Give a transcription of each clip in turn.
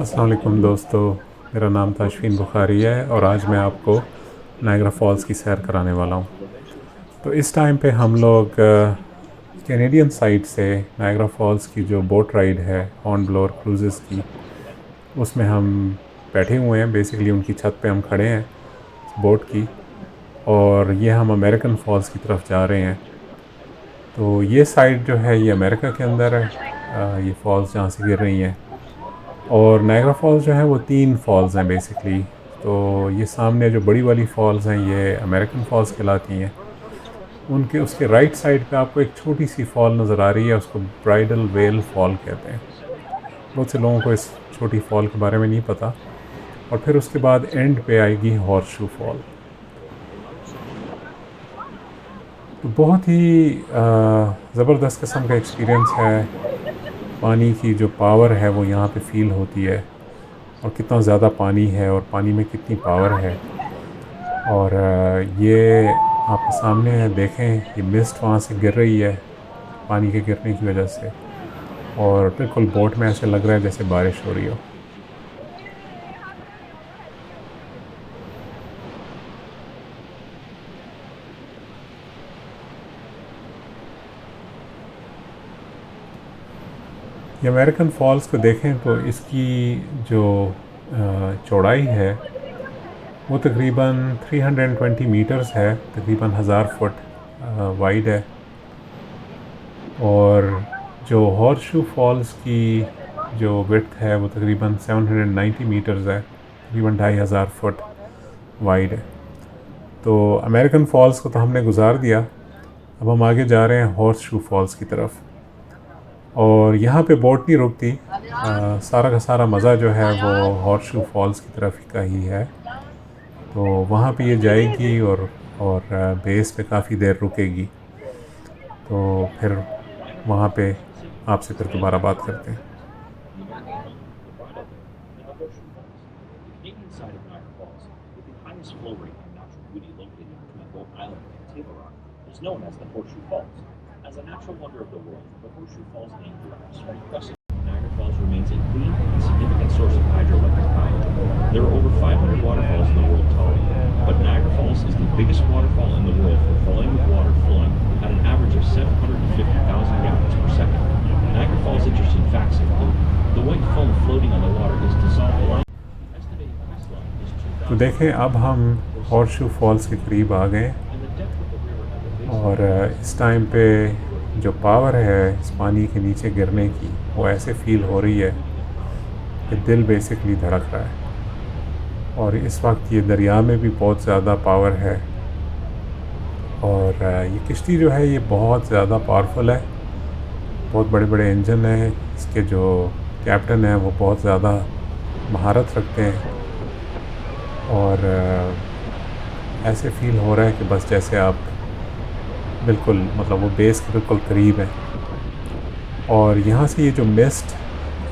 असलम दोस्तों, मेरा नाम ताशफीन बुखारी है और आज मैं आपको नायग्रा फॉल्स की सैर कराने वाला हूँ। तो इस टाइम पे हम लोग कैनेडियन साइड से नायग्रा फॉल्स की जो बोट राइड है हॉर्न ब्लोर क्रूज़ की, उसमें हम बैठे हुए हैं। बेसिकली उनकी छत पे हम खड़े हैं बोट की, और ये हम अमेरिकन फॉल्स की तरफ़ जा रहे हैं। तो ये साइड जो है, ये अमेरिका के अंदर है। ये फॉल्स जहाँ से गिर रही हैं। और नायग्रा फॉल्स जो है, वो तीन फॉल्स हैं बेसिकली तो ये सामने जो बड़ी वाली फॉल्स हैं, ये अमेरिकन फॉल्स कहलाती हैं। उनके, उसके राइट साइड पे आपको एक छोटी सी फॉल नज़र आ रही है, उसको ब्राइडल वेल फॉल कहते हैं। बहुत से लोगों को इस छोटी फॉल के बारे में नहीं पता। और फिर उसके बाद एंड पे आएगी हॉर्स शू फॉल तो बहुत ही ज़बरदस्त किस्म का एक्सपीरियंस है। पानी की जो पावर है वो यहाँ पे फील होती है और कितना ज़्यादा पानी है और पानी में कितनी पावर है। और ये आपके सामने है देखें, ये मिस्ट वहाँ से गिर रही है पानी के गिरने की वजह से। और बिल्कुल बोट में ऐसे लग रहा है जैसे बारिश हो रही हो। अमेरिकन फॉल्स को देखें तो इसकी जो चौड़ाई है, वो तकरीबन 320 मीटर्स है, तकरीबन हज़ार फुट वाइड है। और जो हॉर्शू फॉल्स की जो विथ है, वो तकरीबन 790 मीटर्स है, तकरीबन ढाई हज़ार फुट वाइड है। तो अमेरिकन फॉल्स को तो हमने गुजार दिया। अब हम आगे जा रहे हैं हॉर्स शू फॉल्स की तरफ़। और यहाँ पे बोट नहीं रुकती आ, सारा का सारा मज़ा जो है वो हॉर्शू फॉल्स की तरफ़ का ही है। तो वहाँ पे ये जाएगी और और बेस पे काफ़ी देर रुकेगी। तो फिर वहाँ पे आपसे फिर दोबारा बात करते हैं। Known as the Horseshoe Falls. As a natural wonder of the world, the Horseshoe Falls name derives from impressive. Niagara Falls remains a clean and significant source of hydroelectric power. There are over 500 waterfalls in the world total, but Niagara Falls is the biggest waterfall in the world for volume of water flowing at an average of 750,000 gallons per second. Niagara Falls' interesting facts include the white foam floating on the water is dissolved along. तो देखें अब हम horseshoe false के करीब आ गए और इस time पे जो पावर है, इस पानी के नीचे गिरने की, वो ऐसे फील हो रही है कि दिल बेसिकली धड़क रहा है। और इस वक्त ये दरिया में भी बहुत ज़्यादा पावर है। और ये किश्ती जो है, ये बहुत ज़्यादा पावरफुल है। बहुत बड़े बड़े इंजन हैं, इसके जो कैप्टन हैं, वो बहुत ज़्यादा महारत रखते हैं। और ऐसे फील हो रहा है कि बस जैसे आप बिल्कुल मतलब वो बेस के बिल्कुल करीब है। और यहाँ से ये जो मिस्ट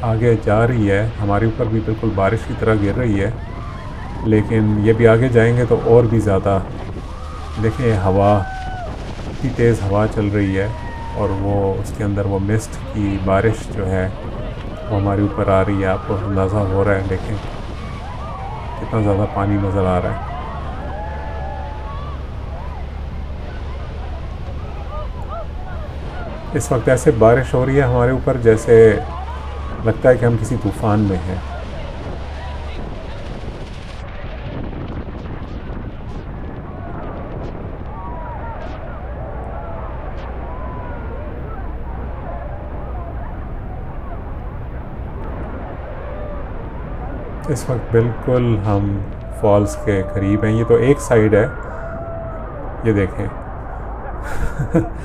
आगे जा रही है, हमारे ऊपर भी बिल्कुल बारिश की तरह गिर रही है, लेकिन ये भी आगे जाएँगे तो और भी ज़्यादा। देखें हवा, इतनी तेज़ हवा चल रही है और वो, उसके अंदर वो मिस्ट की बारिश जो है, वो हमारे ऊपर आ रही है। आपको अंदाज़ा हो रहा है देखें कितना ज़्यादा पानी नज़र आ रहा है। इस वक्त ऐसे बारिश हो रही है हमारे ऊपर जैसे लगता है कि हम किसी तूफ़ान में हैं। इस वक्त बिल्कुल हम फॉल्स के करीब हैं। ये तो एक साइड है। ये देखें।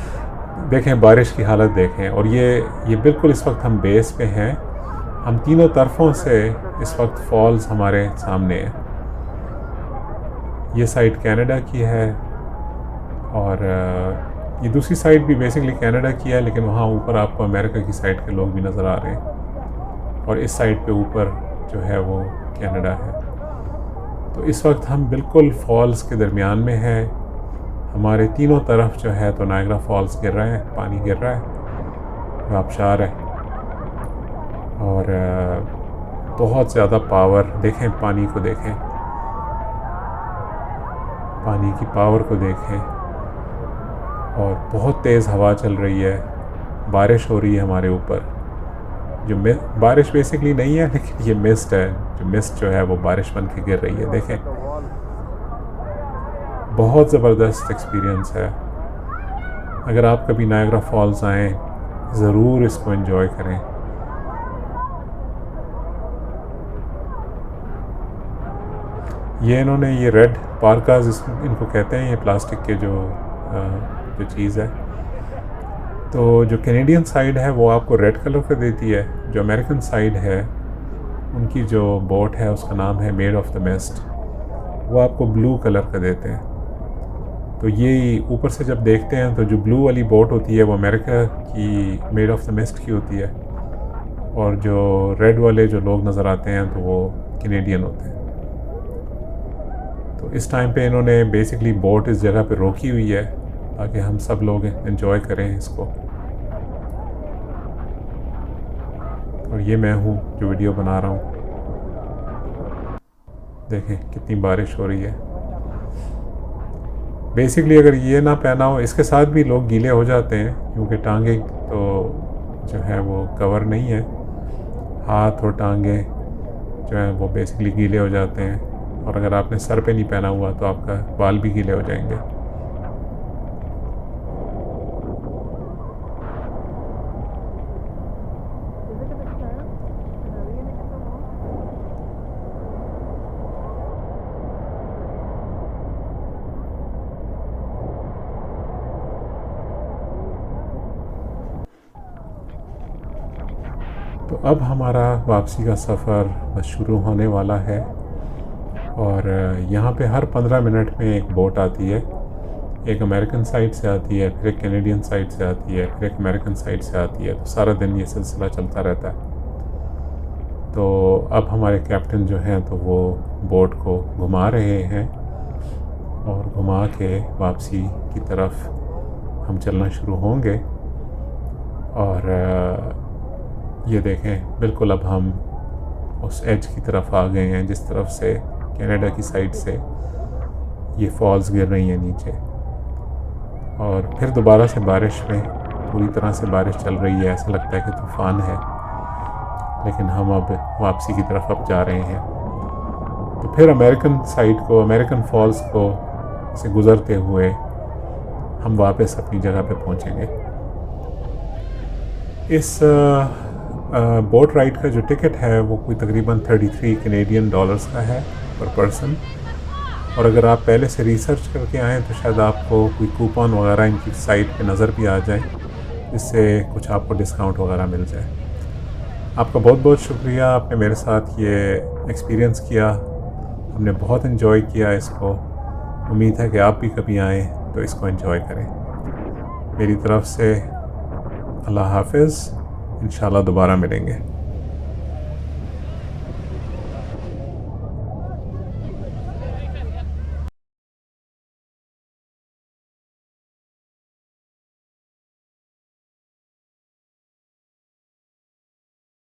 देखें, बारिश की हालत देखें। और ये ये बिल्कुल इस वक्त हम बेस पे हैं। हम तीनों तरफों से इस वक्त फॉल्स हमारे सामने हैं। ये साइड कनाडा की है और ये दूसरी साइड भी बेसिकली कनाडा की है, लेकिन वहाँ ऊपर आपको अमेरिका की साइड के लोग भी नज़र आ रहे हैं। और इस साइड पे ऊपर जो है वो कनाडा है। तो इस वक्त हम बिल्कुल फॉल्स के दरमियान में हैं। हमारे तीनों तरफ़ जो है तो नायग्रा फॉल्स गिर रहे हैं, पानी गिर रहा है, आबशार है। और बहुत ज़्यादा पावर देखें, पानी को देखें। पानी की पावर को देखें। और बहुत तेज़ हवा चल रही है, बारिश हो रही है हमारे ऊपर। जो बारिश बेसिकली नहीं है, लेकिन ये मिस्ट है, जो मिस्ट जो है वो बारिश बन के गिर रही है, देखें। बहुत ज़बरदस्त एक्सपीरियंस है। अगर आप कभी नायग्रा फॉल्स आएँ, ज़रूर इसको एंजॉय करें। ये इन्होंने ये रेड पार्काज इनको कहते हैं, ये प्लास्टिक के जो जो चीज़ है। तो जो कैनेडियन साइड है, वो आपको रेड कलर का देती है। जो अमेरिकन साइड है, उनकी जो बोट है, उसका नाम है मेड ऑफ़ द बेस्ट वो आपको ब्लू कलर का देते हैं। तो ये ऊपर से जब देखते हैं तो जो ब्लू वाली बोट होती है वो अमेरिका की मेड ऑफ़ द मेस्ट की होती है और जो रेड वाले जो लोग नज़र आते हैं तो वो कैनेडियन होते हैं। तो इस टाइम पे इन्होंने बेसिकली बोट इस जगह पे रोकी हुई है ताकि हम सब लोग एंजॉय करें इसको। और ये मैं हूँ जो वीडियो बना रहा हूँ। देखें कितनी बारिश हो रही है। बेसिकली अगर ये ना पहना हो, इसके साथ भी लोग गीले हो जाते हैं, क्योंकि टांगे तो जो है वो कवर नहीं है। हाथ और टांगे जो है वो बेसिकली गीले हो जाते हैं। और अगर आपने सर पे नहीं पहना हुआ तो आपका बाल भी गीले हो जाएँगे। अब हमारा वापसी का सफ़र शुरू होने वाला है और यहाँ पे हर पंद्रह मिनट में एक बोट आती है। एक अमेरिकन साइड से आती है, फिर एक कैनेडियन साइड से आती है, फिर एक अमेरिकन साइड से आती है। तो सारा दिन ये सिलसिला चलता रहता है। तो अब हमारे कैप्टन जो हैं तो वो बोट को घुमा रहे हैं और घुमा के वापसी की तरफ़ हम चलना शुरू होंगे। और ये देखें, बिल्कुल अब हम उस एज की तरफ़ आ गए हैं, जिस तरफ़ से कनाडा की साइड से ये फॉल्स गिर रही हैं नीचे। और फिर दोबारा से बारिश में, पूरी तरह से बारिश चल रही है, ऐसा लगता है कि तूफ़ान है। लेकिन हम अब वापसी की तरफ़ अब जा रहे हैं। तो फिर अमेरिकन साइड को अमेरिकन फॉल्स को से गुज़रते हुए हम वापस अपनी जगह पे पहुँचेंगे। इस बोट राइड का जो टिकट है, वो कोई तकरीबन 33 कैनेडियन डॉलर्स का है पर पर्सन और अगर आप पहले से रिसर्च करके आएँ तो शायद आपको कोई कूपन वगैरह इनकी साइट पे नज़र भी आ जाए, जिससे कुछ आपको डिस्काउंट वगैरह मिल जाए। आपका बहुत बहुत शुक्रिया, आपने मेरे साथ ये एक्सपीरियंस किया। हमने बहुत इन्जॉय किया इसको। उम्मीद है कि आप भी कभी आएँ तो इसको एंजॉय करें। मेरी तरफ़ से अल्लाह हाफिज़। इन दोबारा मिलेंगे।